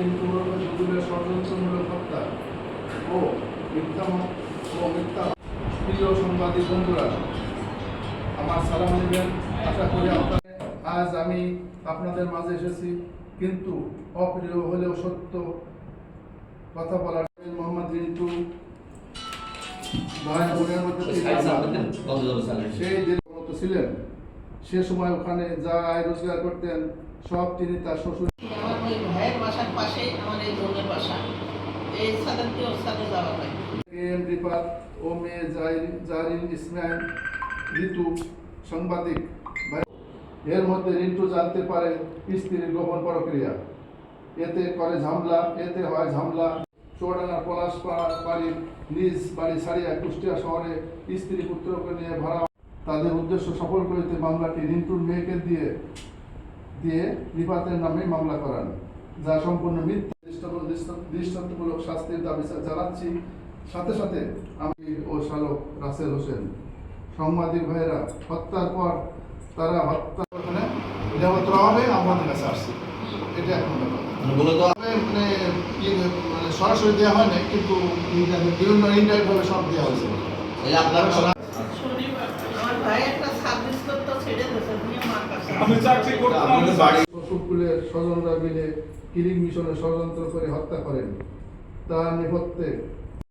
রিন্টু রবিনের ষড়যন্ত্রমূলক হত্যা। ও মিথ্যা ও মিথ্যা। প্রিয় সাংবাদিক বন্ধুরা আমার সালাম নেবেন আশা করি আপনার আজ আমি আপনাদের মাঝে এসেছি কিন্তু অপ্রিয় হলেও সত্য কথা বলার মোহাম্মদ রিন্টু ভাই বোনের মধ্যে সেই ছিলেন সে সময় ওখানে যা আয় রোজগার করতেন সব তিনি তার শ্বশুর আমার ওই ভাইয়ের বাসার পাশেই আমার এই বোনের বাসা সাংবাদিক। এর মধ্যে জানতে পারে স্ত্রীর গোপন প্রক্রিয়া। এতে করে ঝামলা, এতে হয় ঝামলা। চৌডাঙ্গা পলাশ বাড়ির নিজ বাড়ি কুষ্টিয়া শহরে স্ত্রী পুত্রকে নিয়ে তাদের উদ্দেশ্য সফল করিতে মামলাটি রিন্টুর মেয়েকে দিয়ে দিয়ে রিপাতের নামে মামলা করান, যা সম্পূর্ণ মিথ্যা। দৃষ্টান্তমূলক শাস্তির দাবি জানাচ্ছি। সাথে সাথে আমি ও শালক রাসেল হোসেন সাংবাদিক ভাইয়েরা হত্যার পর তারা হত্যা ওখানে নিরাপত্তা হবে আমাদের কাছে আসছে। এটা এখন তবে মানে ইয়ে মানে সরাসরি দেওয়া হয় না কিন্তু বিভিন্ন ইনডাইরেক্ট সব দেওয়া হয়েছে। এই আপনার শনিবার আমার ভাই একটা সার্ভিস করতে ছেড়ে দিয়েছে দিয়ে মার কাছে আমি চাকরি করতাম আপনাদের স্বজনরা মিলে কিলিং মিশনে ষড়যন্ত্র করে হত্যা করেন। তার নেপথ্যে